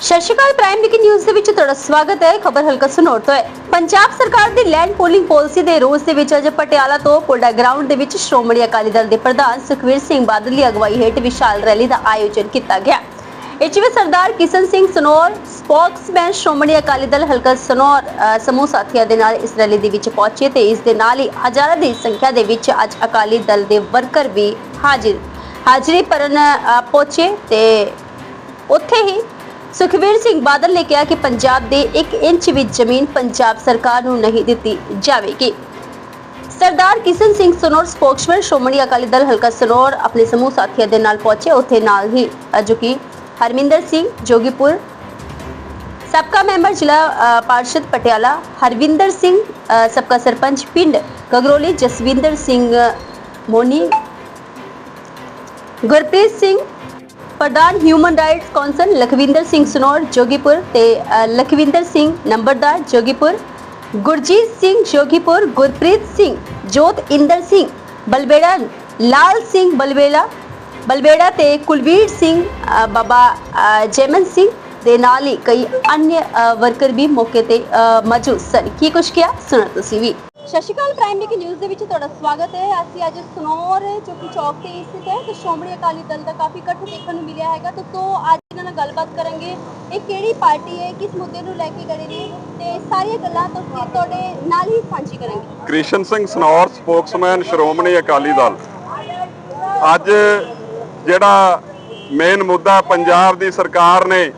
ਸਤਿ ਸ਼੍ਰੀ ਅਕਾਲ ਪ੍ਰਾਈਮ ਵਿਕੀ ਨਿਊਜ਼ ਦੇ ਵਿੱਚ ਤੁਹਾਡਾ ਸਵਾਗਤ ਹੈ। ਖਬਰ ਹਲਕਾ ਸਨੋਰ ਤੋਂ ਹੈ। ਪੰਜਾਬ ਸਰਕਾਰ ਦੀ ਲੈਂਡ ਪੋਲਿੰਗ ਪਾਲਿਸੀ ਦੇ ਰੋਸ ਦੇ ਵਿੱਚ ਅੱਜ ਪਟਿਆਲਾ ਤੋਂ ਪੋਡਾ ਗਰਾਊਂਡ ਦੇ ਵਿੱਚ ਸ਼੍ਰੋਮਣੀ ਅਕਾਲੀ ਦਲ ਦੇ ਪ੍ਰਧਾਨ ਸੁਖਵੀਰ ਸਿੰਘ ਬਾਦਲ ਦੀ ਅਗਵਾਈ ਹੇਠ ਵਿਸ਼ਾਲ ਰੈਲੀ ਦਾ ਆਯੋਜਨ ਕੀਤਾ ਗਿਆ। ਇਹ 'ਚ ਸਰਦਾਰ ਕਿਸ਼ਨ ਸਿੰਘ ਸਨੋਰ, ਸਪੋਕਸਮੈਨ ਸ਼੍ਰੋਮਣੀ ਅਕਾਲੀ ਦਲ ਹਲਕਾ ਸਨੋਰ ਸਮੂਹ ਸਾਥੀਆਂ ਦੇ ਨਾਲ ਇਸ ਰੈਲੀ ਦੇ ਵਿੱਚ ਪਹੁੰਚੇ ਤੇ ਇਸ ਦੇ ਨਾਲ ਹੀ ਹਜ਼ਾਰਾਂ ਦੀ ਸੰਖਿਆ ਦੇ ਵਿੱਚ ਅੱਜ ਅਕਾਲੀ ਦਲ ਦੇ ਵਰਕਰ ਵੀ ਹਾਜ਼ਰ ਹਾਜ਼ਰੀ ਭਰਨ ਪਹੁੰਚੇ ਤੇ ਉੱਥੇ ਹੀ ਸੁਖਵੀਰ ਸਿੰਘ ਬਾਦਲ ਨੇ ਕਿਹਾ ਕਿ ਪੰਜਾਬ ਦੇ 1 ਇੰਚ ਵੀ ਜ਼ਮੀਨ ਪੰਜਾਬ ਸਰਕਾਰ ਨੂੰ ਨਹੀਂ ਦਿੱਤੀ ਜਾਵੇਗੀ। ਸਰਦਾਰ ਕਿਸ਼ਨ ਸਿੰਘ ਸਨੋਰ ਸਪੋਕਸਮੈਨ ਸ਼੍ਰੋਮਣੀ ਅਕਾਲੀ ਦਲ ਹਲਕਾ ਸਨੋਰ ਆਪਣੇ ਸਮੂਹ ਸਾਥੀਆਂ ਦੇ ਨਾਲ ਪਹੁੰਚੇ। ਉੱਥੇ ਨਾਲ ਹੀ ਅ, ਹਰਮਿੰਦਰ ਸਿੰਘ ਜੋਗੀਪੁਰ ਸਬਕਾ ਮੈਂਬਰ ਜ਼ਿਲ੍ਹਾ ਪਾਰਸ਼ਦ ਪਟਿਆਲਾ ਹਰਵਿੰਦਰ ਸਿੰਘ ਅ, ਸਬਕਾ ਸਰਪੰਚ ਪਿੰਡ ਗਗਰੋਲੀ ਜਸਵਿੰਦਰ ਸਿੰਘ ਮੋਨੀ ਗੁਰਪ੍ਰੀਤ ਸਿੰਘ ਪ੍ਰਧਾਨ human rights council Lakhwinder Singh Sanour, Jogipur ਤੇ ਲਖਵਿੰਦਰ ਸਿੰਘ ਨੰਬਰਦਾਰ, ਜੋਗੀਪੁਰ, ਗੁਰਜੀਤ ਸਿੰਘ ਜੋਗੀਪੁਰ, ਗੁਰਪ੍ਰੀਤ ਸਿੰਘ, ਜੋਤ ਇੰਦਰ ਸਿੰਘ ਬਲਬੇੜਾ ਲਾਲ ਸਿੰਘ ਬਲਬੇਲਾ ਬਲਬੇੜਾ ਤੇ ਕੁਲਵੀਰ ਸਿੰਘ ਬਾਬਾ ਜੈਮਨ ਸਿੰਘ ਦੇ ਨਾਲ ਹੀ ਕਈ ਅન્ય ਵਰਕਰ ਵੀ ਮੌਕੇ ਤੇ ਮੌਜੂਦ ਸਨ। ਕੀ ਕੁਛ ਕਿਹਾ? ਸੁਣੋ ਤੁਸੀਂ ਵੀ। ਸਤਿ ਸ਼੍ਰੀ ਅਕਾਲ ਪ੍ਰਾਈਮ ਨਿਊਜ਼ ਨਿਊਜ਼ ਦੇ ਵਿੱਚ ਤੁਹਾਡਾ ਸਵਾਗਤ ਹੈ। ਅਸੀਂ ਅੱਜ ਸਨੌਰ ਚੌਕੀ ਚੌਕ ਤੇ ਸਥਿਤ ਹੈ ਤੇ ਸ਼੍ਰੋਮਣੀ ਅਕਾਲੀ ਦਲ ਦਾ ਕਾਫੀ ਇਕੱਠ ਦੇਖਣ ਨੂੰ ਮਿਲਿਆ ਹੈਗਾ ਤੇ ਤੋਂ ਅੱਜ ਇਹਨਾਂ ਨਾਲ ਗੱਲਬਾਤ ਕਰਾਂਗੇ ਇਹ ਕਿਹੜੀ ਪਾਰਟੀ ਹੈ, ਕਿਸ ਮੁੱਦੇ ਨੂੰ ਲੈ ਕੇ ਖੜੇ ਨੇ ਤੇ ਸਾਰੀਆਂ ਗੱਲਾਂ ਤੁਸੀਂ ਤੁਹਾਡੇ ਨਾਲ ਹੀ ਸਾਂਝੀ ਕਰਾਂਗੇ। ਕ੍ਰਿਸ਼ਨ ਸਿੰਘ ਸਨੌਰ ਸਪੋਕਸਮੈਨ, ਸ਼੍ਰੋਮਣੀ ਅਕਾਲੀ ਦਲ। ਅੱਜ ਜਿਹੜਾ ਮੇਨ ਮੁੱਦਾ ਪੰਜਾਬ ਦੀ ਸਰਕਾਰ ਨੇ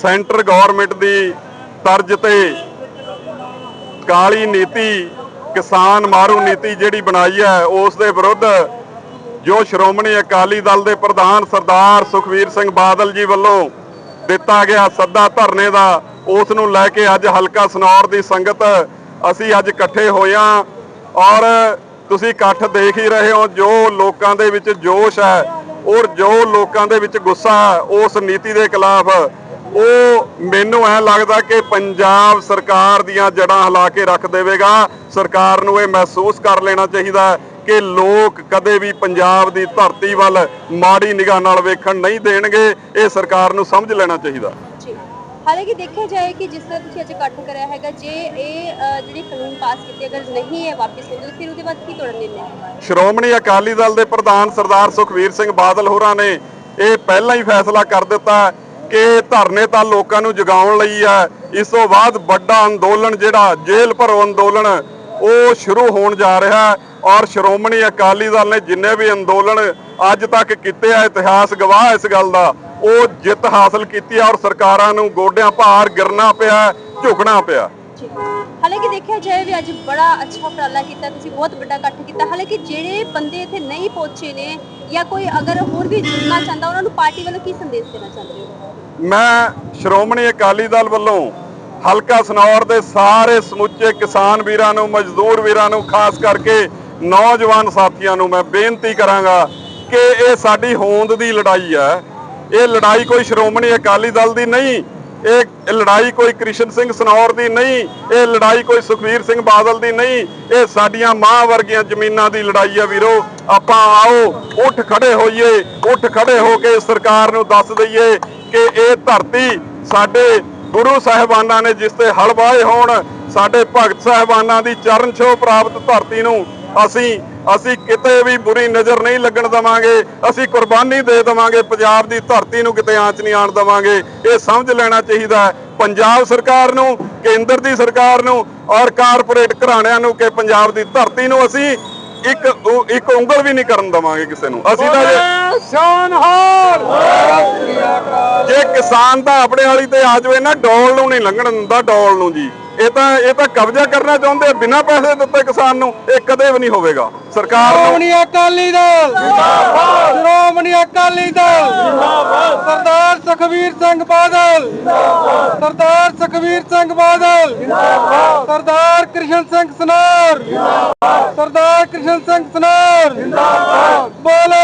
ਸੈਂਟਰ ਗਵਰਨਮੈਂਟ ਦੀ ਤਰਜ਼ ਤੇ ਕਾਲੀ ਨੀਤੀ, ਕਿਸਾਨ ਮਾਰੂ ਨੀਤੀ ਜਿਹੜੀ ਬਣਾਈ ਹੈ, ਉਸ ਦੇ ਵਿਰੁੱਧ ਜੋ ਸ਼੍ਰੋਮਣੀ ਅਕਾਲੀ ਦਲ ਦੇ ਪ੍ਰਧਾਨ ਸਰਦਾਰ ਸੁਖਵੀਰ ਸਿੰਘ ਬਾਦਲ ਜੀ ਵੱਲੋਂ ਦਿੱਤਾ ਗਿਆ ਸੱਦਾ ਧਰਨੇ ਦਾ, ਉਸ ਨੂੰ ਲੈ ਕੇ ਅੱਜ ਹਲਕਾ ਸਨੌਰ ਦੀ ਸੰਗਤ ਅਸੀਂ ਅੱਜ ਇਕੱਠੇ ਹੋਇਆ ਔਰ ਤੁਸੀਂ ਇਕੱਠ ਦੇਖ ਹੀ ਰਹੇ ਹੋ, ਜੋ ਲੋਕਾਂ ਦੇ ਵਿੱਚ ਜੋਸ਼ ਹੈ ਔਰ ਜੋ ਲੋਕਾਂ ਦੇ ਵਿੱਚ ਗੁੱਸਾ ਹੈ, ਉਸ ਨੀਤੀ ਦੇ ਖਿਲਾਫ ਉਹ ਮੈਨੂੰ ਐ ਲੱਗਦਾ ਕਿ ਪੰਜਾਬ ਸਰਕਾਰ ਦੀਆਂ ਜੜਾਂ ਹਿਲਾ ਕੇ ਰੱਖ ਦੇਵੇਗਾ। ਸਰਕਾਰ ਨੂੰ ਇਹ ਮਹਿਸੂਸ ਕਰ ਲੈਣਾ ਚਾਹੀਦਾ ਕਿ ਲੋਕ ਕਦੇ ਵੀ ਪੰਜਾਬ ਦੀ ਧਰਤੀ ਵੱਲ ਮਾੜੀ ਨਿਗਾਹ ਨਾਲ ਵੇਖਣ ਨਹੀਂ ਦੇਣਗੇ। ਇਹ ਸਰਕਾਰ ਨੂੰ ਸਮਝ ਲੈਣਾ ਚਾਹੀਦਾ। ਹਾਲਾਂਕਿ ਦੇਖਿਆ ਜਾਏ ਕਿ ਜਿਸ ਤਰ੍ਹਾਂ ਤੁਸੀਂ ਅੱਜ ਇਕੱਠ ਕਰਿਆ ਹੈਗਾ ਜੇ ਇਹ ਜਿਹੜੀ ਕਾਨੂੰਨ ਪਾਸ ਕੀਤੇ ਅਗਰ ਨਹੀਂ ਹੈ ਵਾਪਸ ਹੁੰਦੇ ਫਿਰ ਉਹਦੇ ਬਾਅਦ ਕੀ ਨਿਰਣਾ ਹੈ? ਸ਼੍ਰੋਮਣੀ ਅਕਾਲੀ ਦਲ ਦੇ ਪ੍ਰਧਾਨ ਸਰਦਾਰ ਸੁਖਵੀਰ ਸਿੰਘ ਬਾਦਲ ਹੋਰਾਂ ਨੇ ਇਹ ਪਹਿਲਾਂ ਹੀ ਫੈਸਲਾ ਕਰ ਦਿੱਤਾ। ਕਿ ਧਰਨੇ ਤਾਂ ਲੋਕਾਂ ਨੂੰ ਜਗਾਉਣ ਲਈ ਹੈ। ਇਸ ਤੋਂ ਬਾਅਦ ਵੱਡਾ ਅੰਦੋਲਨ ਜਿਹੜਾ, ਜੇਲ੍ਹ ਭਰੋ ਅੰਦੋਲਨ, ਉਹ ਸ਼ੁਰੂ ਹੋਣ ਜਾ ਰਿਹਾ ਹੈ। ਔਰ ਸ਼੍ਰੋਮਣੀ ਅਕਾਲੀ ਦਲ ਨੇ ਜਿੰਨੇ ਵੀ ਅੰਦੋਲਨ ਅੱਜ ਤੱਕ ਕੀਤੇ ਆ, ਇਤਿਹਾਸ ਗਵਾਹ ਇਸ ਗੱਲ ਦਾ, ਉਹ ਜਿੱਤ ਹਾਸਲ ਕੀਤੀ ਔਰ ਸਰਕਾਰਾਂ ਨੂੰ ਗੋਡਿਆਂ ਭਾਰ ਗਿਰਨਾ ਪਿਆ, ਝੁਕਣਾ ਪਿਆ। ਹਾਲਾਂਕਿ ਦੇਖਿਆ ਜਾਏ ਵੀ ਅੱਜ ਬੜਾ ਅੱਛਾ ਉਪਰਾਲਾ ਕੀਤਾ, ਤੁਸੀਂ ਬਹੁਤ ਵੱਡਾ ਇਕੱਠ ਕੀਤਾ। ਹਾਲਾਂਕਿ ਜਿਹੜੇ ਬੰਦੇ ਇੱਥੇ ਨਹੀਂ ਪਹੁੰਚੇ ਨੇ ਜਾਂ ਕੋਈ ਅਗਰ ਹੋਰ ਵੀ ਜੁੜਨਾ ਚਾਹੁੰਦਾ, ਉਹਨਾਂ ਨੂੰ ਪਾਰਟੀ ਵੱਲੋਂ ਕੀ ਸੰਦੇਸ਼ ਦੇਣਾ ਚਾਹੁੰਦੇ ਹੋ? ਮੈਂ ਸ਼੍ਰੋਮਣੀ ਅਕਾਲੀ ਦਲ ਵੱਲੋਂ ਹਲਕਾ ਸਨੌਰ ਦੇ ਸਾਰੇ ਸਮੁੱਚੇ ਕਿਸਾਨ ਵੀਰਾਂ ਨੂੰ, ਮਜ਼ਦੂਰ ਵੀਰਾਂ ਨੂੰ, ਖਾਸ ਕਰਕੇ ਨੌਜਵਾਨ ਸਾਥੀਆਂ ਨੂੰ ਮੈਂ ਬੇਨਤੀ ਕਰਾਂਗਾ ਕਿ ਇਹ ਸਾਡੀ ਹੋਂਦ ਦੀ ਲੜਾਈ ਹੈ। ਇਹ ਲੜਾਈ ਕੋਈ ਸ਼੍ਰੋਮਣੀ ਅਕਾਲੀ ਦਲ ਦੀ ਨਹੀਂ ਇਹ ਲੜਾਈ ਕੋਈ ਕ੍ਰਿਸ਼ਨ ਸਿੰਘ ਸਨੌਰ ਦੀ ਨਹੀਂ, ਇਹ ਲੜਾਈ ਕੋਈ ਸੁਖਵੀਰ ਸਿੰਘ ਬਾਦਲ ਦੀ ਨਹੀਂ, ਇਹ ਸਾਡੀਆਂ ਮਾਂ ਵਰਗੀਆਂ ਜ਼ਮੀਨਾਂ ਦੀ ਲੜਾਈ ਆ ਵੀਰੋ। ਆਪਾਂ ਆਓ, ਉੱਠ ਖੜੇ ਹੋਈਏ, ਉੱਠ ਖੜੇ ਹੋ ਕੇ ਸਰਕਾਰ ਨੂੰ ਦੱਸ ਦਈਏ ਕਿ ਇਹ ਧਰਤੀ ਸਾਡੇ ਗੁਰੂ ਸਾਹਿਬਾਨਾਂ ਨੇ ਜਿਸ ਤੇ ਹਲ ਵਾਹੇ ਹੋਣ, ਸਾਡੇ ਭਗਤ ਸਾਹਿਬਾਨਾਂ ਦੀ ਚਰਨ ਛੋਹ ਪ੍ਰਾਪਤ ਧਰਤੀ ਨੂੰ ਅਸੀਂ ਅਸੀਂ ਕਿਤੇ ਵੀ ਬੁਰੀ ਨਜ਼ਰ ਨਹੀਂ ਲੱਗਣ ਦਵਾਂਗੇ ਅਸੀਂ ਕੁਰਬਾਨੀ ਦੇ ਦਵਾਂਗੇ ਪੰਜਾਬ ਦੀ ਧਰਤੀ ਨੂੰ ਕਿਤੇ ਆਂਚ ਨਹੀਂ ਆਣ ਦਵਾਂਗੇ। ਇਹ ਸਮਝ ਲੈਣਾ ਚਾਹੀਦਾ ਹੈ। ਪੰਜਾਬ ਸਰਕਾਰ ਨੂੰ ਕੇਂਦਰ ਦੀ ਸਰਕਾਰ ਨੂੰ ਔਰ ਕਾਰਪੋਰੇਟ ਘਰਾਣਿਆਂ ਨੂੰ ਕਿ ਪੰਜਾਬ ਦੀ ਧਰਤੀ ਨੂੰ ਅਸੀਂ ਇੱਕ ਇੱਕ ਉਂਗਲ ਵੀ ਨਹੀਂ ਕਰਨ ਦਵਾਂਗੇ ਕਿਸੇ ਨੂੰ। ਅਸੀਂ ਤਾਂ ਜੇ ਸ਼ਾਨਹਾਰ ਜੇ ਕਿਸਾਨ ਤਾਂ ਆਪਣੇ ਵਾਲੀ ਤੇ ਆ ਜਾਵੇ ਨਾ ਡੋਲ ਨੂੰ ਨਹੀਂ ਲੰਘਣ ਦਿੰਦਾ ਡੋਲ ਨੂੰ ਜੀ। ਇਹ ਤਾਂ ਇਹ ਤਾਂ ਕਬਜ਼ਾ ਕਰਨਾ ਚਾਹੁੰਦੇ ਆ ਬਿਨਾਂ ਪੈਸੇ ਦਿੱਤੇ ਕਿਸਾਨ ਨੂੰ ਇਹ ਕਦੇ ਵੀ ਨਹੀਂ ਹੋਵੇਗਾ। ਸਰਕਾਰ ਨੂੰ ਸ਼੍ਰੋਮਣੀ ਅਕਾਲੀ ਦਲ। ਜਿੰਦਾਬਾਦ। ਸ਼੍ਰੋਮਣੀ ਅਕਾਲੀ ਦਲ। ਜਿੰਦਾਬਾਦ। ਸਰਦਾਰ ਸੁਖਵੀਰ ਸਿੰਘ ਬਾਦਲ। ਜਿੰਦਾਬਾਦ। ਸਰਦਾਰ ਸੁਖਵੀਰ ਸਿੰਘ ਬਾਦਲ। ਜਿੰਦਾਬਾਦ। ਸਰਦਾਰ ਕ੍ਰਿਸ਼ਨ ਸਿੰਘ ਸਨੋਰ। ਜਿੰਦਾਬਾਦ। ਸਰਦਾਰ ਕ੍ਰਿਸ਼ਨ ਸਿੰਘ ਸਨੋਰ। ਜਿੰਦਾਬਾਦ। ਬੋਲੇ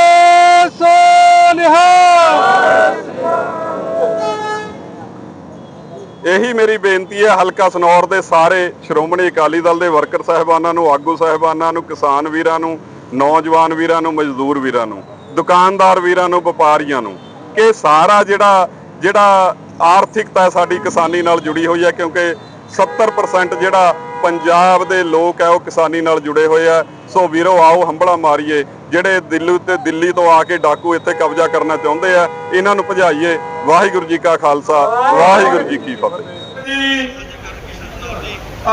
ਇਹੀ ਮੇਰੀ ਬੇਨਤੀ ਹੈ, ਹਲਕਾ ਸਨੌਰ ਦੇ ਸਾਰੇ ਸ਼੍ਰੋਮਣੀ ਅਕਾਲੀ ਦਲ ਦੇ ਵਰਕਰ ਸਾਹਿਬਾਨਾਂ ਨੂੰ, ਆਗੂ ਸਾਹਿਬਾਨਾਂ ਨੂੰ, ਕਿਸਾਨ ਵੀਰਾਂ ਨੂੰ, ਨੌਜਵਾਨ ਵੀਰਾਂ ਨੂੰ, ਮਜ਼ਦੂਰ ਵੀਰਾਂ ਨੂੰ, ਦੁਕਾਨਦਾਰ ਵੀਰਾਂ ਨੂੰ, ਵਪਾਰੀਆਂ ਨੂੰ, ਕਿ ਸਾਰਾ ਜਿਹੜਾ ਜਿਹੜਾ ਆਰਥਿਕਤਾ ਸਾਡੀ ਕਿਸਾਨੀ ਨਾਲ ਜੁੜੀ ਹੋਈ ਹੈ, ਕਿਉਂਕਿ 70% ਜਿਹੜਾ ਪੰਜਾਬ ਦੇ ਲੋਕ ਹੈ, ਉਹ ਕਿਸਾਨੀ ਨਾਲ ਜੁੜੇ ਹੋਏ ਆ। ਸੋ ਵੀਰੋ, ਆਓ ਹੰਬਲਾ ਮਾਰੀਏ, ਜਿਹੜੇ ਦਿੱਲੀ ਤੇ ਦਿੱਲੀ ਤੋਂ ਆ ਕੇ ਡਾਕੂ ਇੱਥੇ ਕਬਜ਼ਾ ਕਰਨਾ ਚਾਹੁੰਦੇ ਆ, ਇਹਨਾਂ ਨੂੰ ਭਜਾਈਏ। ਵਾਹਿਗੁਰੂ ਜੀ ਕਾ ਖਾਲਸਾ, ਵਾਹਿਗੁਰੂ ਜੀ ਕੀ ਫਤਿਹ। ਜੀ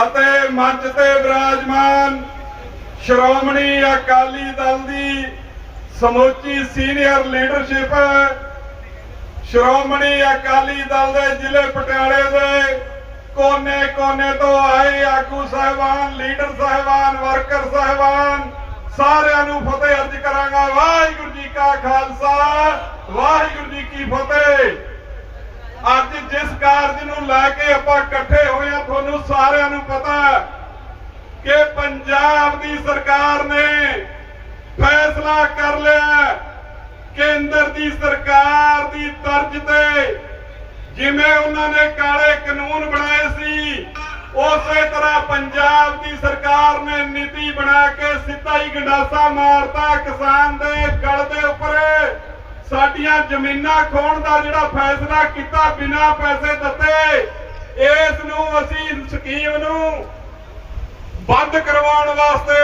ਅਤੇ ਮੰਚ ਤੇ ਵਿਰਾਜਮਾਨ ਸ਼੍ਰੋਮਣੀ ਅਕਾਲੀ ਦਲ ਦੀ ਸਮੁੱਚੀ ਸੀਨੀਅਰ ਲੀਡਰਸ਼ਿਪ, ਸ਼੍ਰੋਮਣੀ ਅਕਾਲੀ ਦਲ ਦੇ ਜ਼ਿਲ੍ਹੇ ਪਟਿਆਲੇ ਦੇ ਕੋਨੇ-ਕੋਨੇ ਤੋਂ ਆਏ ਆਗੂ ਸਾਹਿਬਾਨ, ਲੀਡਰ ਸਾਹਿਬਾਨ, ਵਰਕਰ ਸਾਹਿਬਾਨ, ਸਾਰਿਆਂ ਨੂੰ ਫਤਿਹ ਅਰਜ ਕਰਾਂਗਾ। ਵਾਹਿਗੁਰੂ ਜੀ ਕਾ ਖਾਲਸਾ, ਵਾਹਿਗੁਰੂ ਜੀ ਕੀ ਫਤਿਹ। ਅੱਜ ਜਿਸ ਕਾਰਜ ਨੂੰ ਲੈ ਕੇ ਆਪਾਂ ਇਕੱਠੇ ਹੋਏ ਆ ਤੁਹਾਨੂੰ ਸਾਰਿਆਂ ਨੂੰ ਪਤਾ ਕਿ ਪੰਜਾਬ ਦੀ ਸਰਕਾਰ ਨੇ ਫੈਸਲਾ ਕਰ ਲਿਆ ਕੇਂਦਰ ਦੀ ਸਰਕਾਰ ਦੀ ਤਰਜ਼ ਤੇ ਜਿਵੇਂ ਉਹਨਾਂ ਨੇ ਕਾਲੇ ਕਾਨੂੰਨ ਬਣਾਏ ਸੀ, ਉਸੇ ਤਰ੍ਹਾਂ ਪੰਜਾਬ ਦੀ ਸਰਕਾਰ ਨੇ ਨੀਤੀ ਬਣਾ ਕੇ ਸਿੱਧਾ ਹੀ ਗੰਡਾਸਾ ਮਾਰਤਾ ਕਿਸਾਨ ਦੇ ਗਲ ਦੇ ਉੱਪਰ। ਸਾਡੀਆਂ ਜ਼ਮੀਨਾਂ ਖੋਣ ਦਾ ਜਿਹੜਾ ਫੈਸਲਾ ਕੀਤਾ, ਬਿਨਾਂ ਪੈਸੇ ਦਿੱਤੇ, ਇਸ ਨੂੰ ਅਸੀਂ ਸਕੀਮ ਨੂੰ ਬੰਦ ਕਰਵਾਉਣ ਵਾਸਤੇ